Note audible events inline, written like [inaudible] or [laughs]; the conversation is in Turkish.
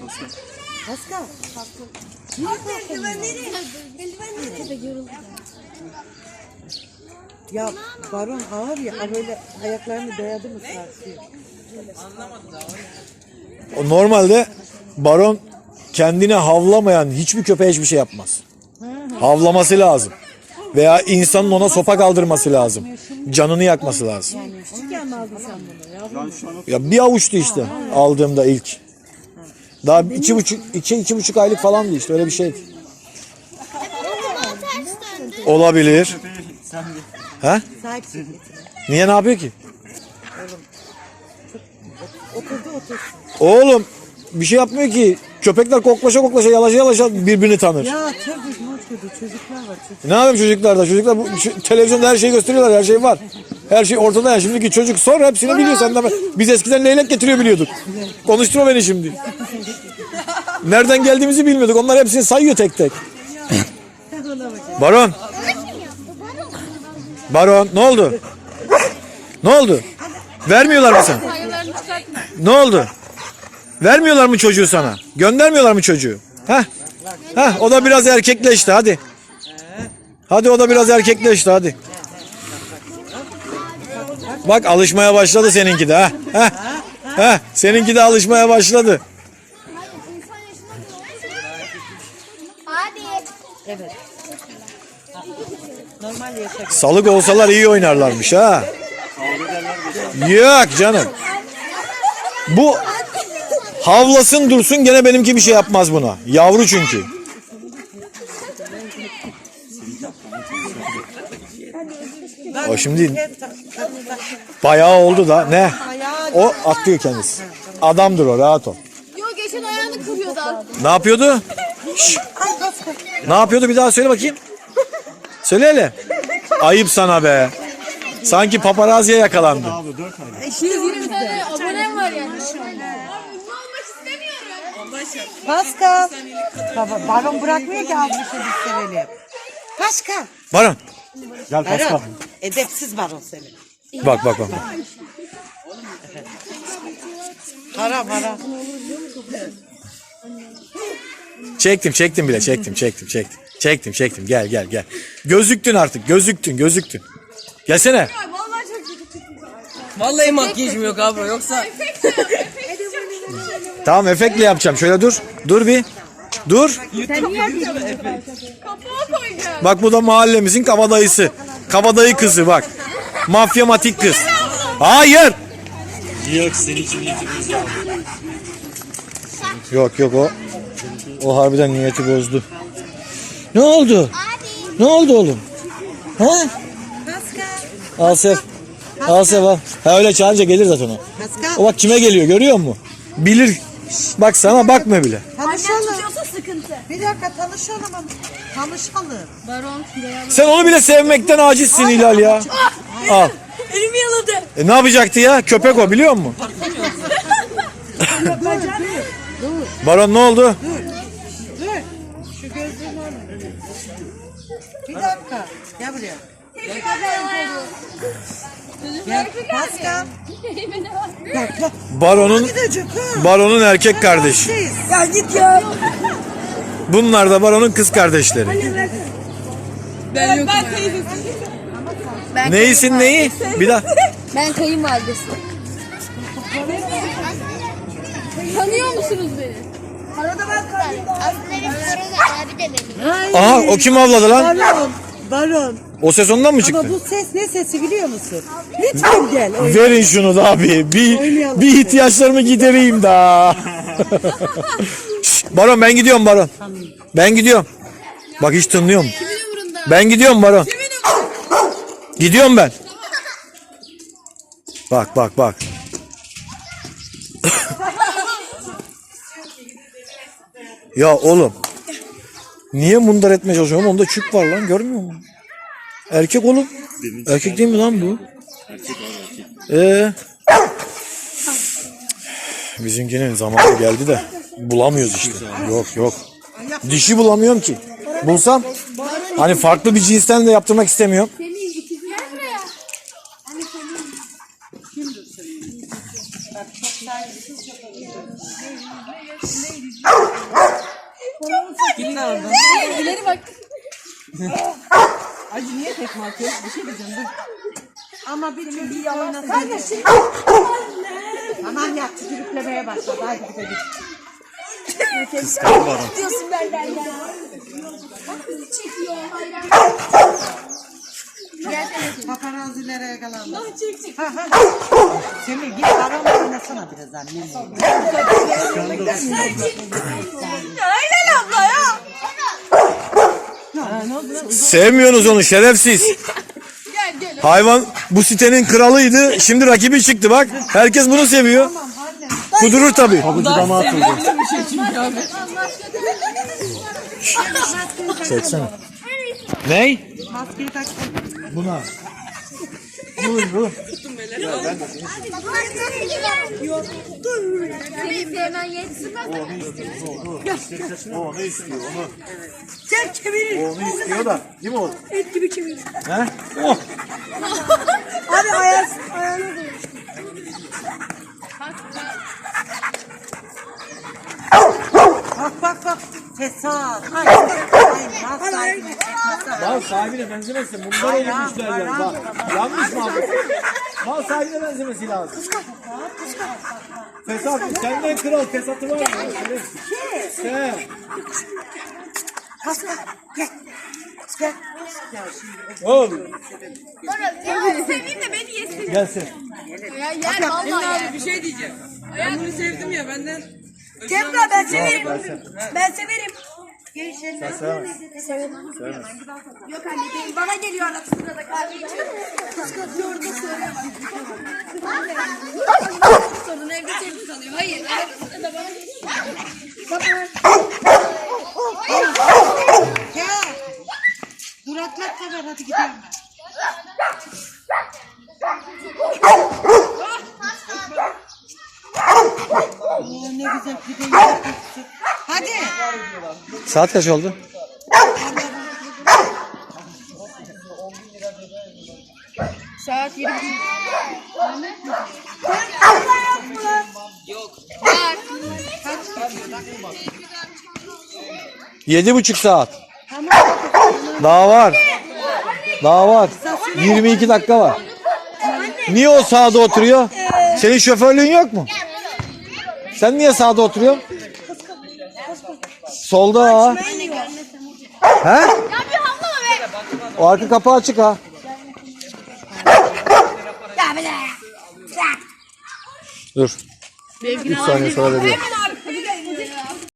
Pascal. Ya baron ağır ya böyle ayaklarını dayadı mı sarsıyor. O Normalde baron kendine havlamayan hiçbir köpeğe hiçbir şey yapmaz. Havlaması lazım. Veya insanın ona sopa kaldırması lazım. Canını yakması lazım. Küçükken mi aldın sen bunu ya? Ya bir avuçtu işte aldığımda ilk. Daha iki buçuk, iki, iki buçuk aylık falandı işte öyle bir şey. Olabilir. Çık. Niye ne yapıyor ki? Oturdu otursun. Oğlum bir şey yapmıyor ki. Köpekler koklaşa koklaşa yalaşa yalaşa birbirini tanır. Ya tabii not dedi çocuklar var çocuk. Ne yapayım çocuklarda? Çocuklar bu, şu, televizyonda her şeyi gösteriyorlar. Her şey var. Her şey ortada ya. Şimdiki çocuk sor hepsini biliyor. Sen de biz eskiden leylek getiriyor biliyorduk. Konuşturma beni şimdi. [laughs] Nereden geldiğimizi bilmiyorduk. Onlar hepsini sayıyor tek tek. [laughs] Baron. Baron ne oldu? Ne oldu? Vermiyorlar mı sana? Ne oldu? Vermiyorlar mı çocuğu sana? Göndermiyorlar mı çocuğu? Heh. Heh, o da biraz erkekleşti hadi. Hadi o da biraz erkekleşti hadi. Bak alışmaya başladı seninki de ha. Heh. Heh, seninki de alışmaya başladı. Evet. Normal yaşa. Salık olsalar iyi oynarlarmış ha. Yok canım. Bu havlasın dursun gene benimki bir şey yapmaz buna. Yavru çünkü. O şimdi bayağı oldu da ne? O atlıyor kendisi. Adamdır o rahat ol. Yo geçen ayağını kırıyordu. Ne yapıyordu? Şş. [laughs] Ne yapıyordu bir daha söyle bakayım. Söyle hele. Ayıp sana be. Sanki paparaziye yakalandı. 220 tane abonem var yani. Pascal. Baba, baron bırakmıyor ki biz sevelim. Pascal. Baron. Gel Pascal. Baron. Edepsiz baron seni. Bak bak bak. Haram haram. Çektim çektim bile çektim çektim çektim. Çektim çektim gel gel gel. Gözüktün artık gözüktün gözüktün. Gelsene. Vallahi çok kötü. Vallahi makyajım yok abi yoksa Tamam efektle yapacağım. Şöyle dur. Dur bir. Dur. Kapağı koyacağım. Bak bu da mahallemizin kabadayısı. Kabadayı kızı bak. Mafyamatik kız. Hayır. Yok senin için. Yok yok o. O harbiden niyeti bozdu. Ne oldu? Ne oldu oğlum? Ha? Pascal. Al sev. Al. Ha öyle çağırınca gelir zaten o. Pascal. O bak kime geliyor görüyor musun? Bilir. Bak sana bakma bile. Tanışalım. sıkıntı. Bir dakika tanışalım. Tanışalım. Baron. Sen onu bile sevmekten acizsin Hilal ya. Al. Elimi yaladı. E ne yapacaktı ya? Köpek o biliyor musun? [laughs] Baron ne oldu? Dur. Şu gözlüğünü al. Bir dakika. Gel buraya. Gel Pascal. Bak bak. Baron'un Gidecek ha. Baron'un erkek kardeşi. Şeyiz. ya git ya. Bunlar da Baron'un kız kardeşleri. Ben yokum. Ben Neyisin neyi? Bir daha. Ben kayınvalidesi. Tanıyor musunuz beni? Abi de benim. Aha o kim avladı lan? Baron. Baron. O ses ondan mı çıktı? Ama bu ses ne sesi biliyor musun? Lütfen gel. Oy. Verin şunu da abi. Bir, Oynayalım. bir ihtiyaçlarımı gidereyim da. [laughs] Şşt, Baron ben gidiyorum Baron. Ben gidiyorum. Bak hiç tınlıyor mu? Ben gidiyorum Baron. Gidiyorum ben. Bak bak bak. Ya oğlum. Niye mundar etmeye çalışıyorum? Onda çük var lan görmüyor musun? Erkek oğlum. Erkek değil mi lan bu? Ee, bizimkinin zamanı geldi de bulamıyoruz işte. Yok yok. Dişi bulamıyorum ki. Bulsam hani farklı bir cinsten de yaptırmak istemiyorum. Baksana orada. İleri bak. Acı niye tekme atıyor? Bir şey diyeceğim dur. Ama bir türlü bir yalan Tamam ya tükürüklemeye başladı. Hadi gidelim. Kıskandı baron. Diyorsun benden ya. Bak bizi çekiyor. Paparazilere yakalandı. Semih git paramla oynasana biraz annem. Aynen abla ya. Sevmiyorsunuz onu şerefsiz. Gel gel. Hayvan bu sitenin kralıydı. Şimdi rakibi çıktı bak. Herkes bunu seviyor. Kudurur tabii. Daha sevdiğim bir şey abi. Çeksene. Ney? Maskeyi taktım. Buna. Dur dur. Seni sevmen yetsin. O onu istiyor onu. Sen çevirir. O onu istiyor da. Değil mi o? Et gibi çevirir. He? Oh. Hadi ayaz, ayağını koy. Bak bak bak. Fesat. Ay, ay, mal sahibine çekmezsen. Mal sahibine benzemesin. Bunlar eğlenmişler ya. Bak. Yanlış mı abi? Mal sahibine benzemesi lazım. Fesat. Senden kral fesatı var mı? Sen. Pascal gel. Gel. Oğlum. Seveyim de beni yesin. Gelsin. Ya yer vallahi yer. Bir şey diyeceğim. Ben bunu sevdim ya benden. Cemre ben severim. Ben severim. Yok anne değil. Bana geliyor arada sırada kahve içiyor. Kıskanıyor da söyleyemem. Sorun evde çocuk kalıyor. Hayır. Geliyor. Ya. Duraklat da ver hadi gidelim. Saat kaç oldu? Saat 20. Var. Yedi buçuk saat. Daha var. Daha var. 22 dakika var. Niye o sağda oturuyor? Senin şoförlüğün yok mu? Sen niye sağda oturuyorsun? Solda ha. He? O arka kapı açık ha. Dur. 3 saniye sonra veriyorum.